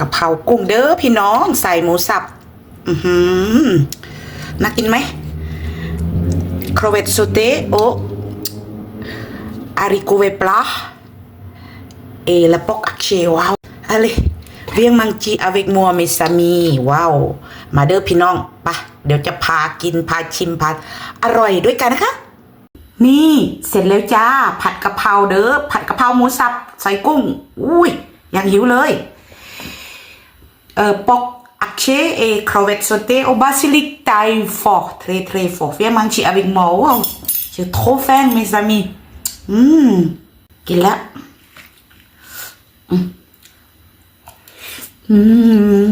กะเพรากุ้งเด้อพี่น้องใส่หมูสับ อือหือน่ากินไหมครเวตโซเตโออาริโกเวปลาเอลปอกอักเชว้าวอะไรเวียงมังจีอเวกมัวเมซามีว้าวมาเด้อพี่น้องปะเดี๋ยวจะพากินพาชิมพาอร่อยด้วยกันนะคะ นี่เสร็จแล้วจ้า ผัดกะเพราเด้อผัดกะเพราหมูสับใส่กุ้ง อุ้ยยากหิวเลย เออปอกอักเชเอครเวตโซเตโอบาซิลิกไตฟอร์เทรเทรฟอร์เฟียมังชีอวิกมอว้าวเจอโทแฟนเมซามีอืมกินล้วอืมอืม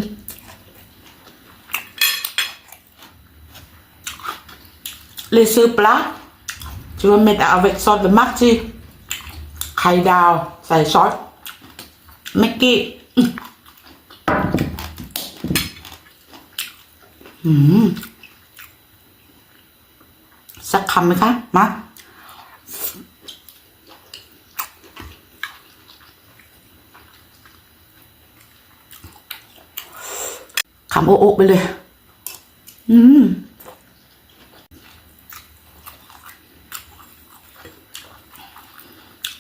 les œufs plats tu vas mettre avec sauce de marty ไข่ดาวใส่ซอสแม็กกี้อืมสักคำไหมคะมาคำโอ๊ะๆไปเลย อืม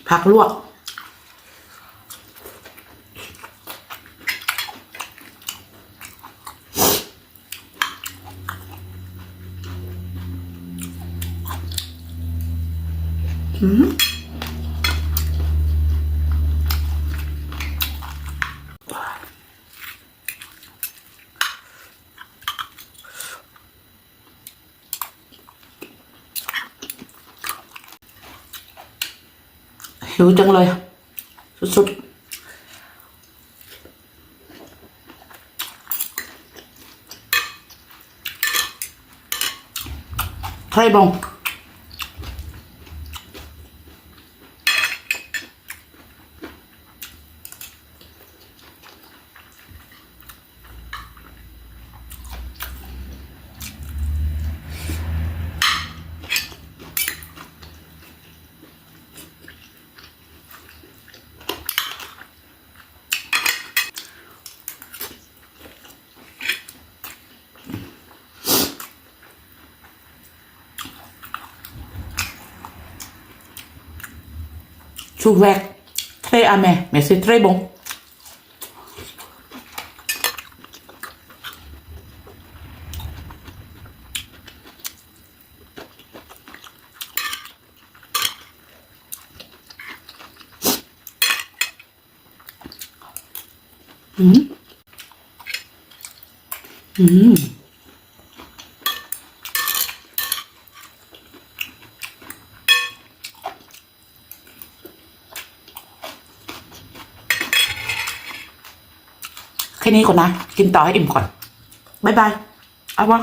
ผักลวก อืมหิวจังเล ยสุดๆ Très bon. Chouvac. Très amer, mais c'est très bon. Mhm. Mhm. แค่นี้ก่อนนะ กินต่อให้อิ่มก่อน บ๊ายบายเอาวะ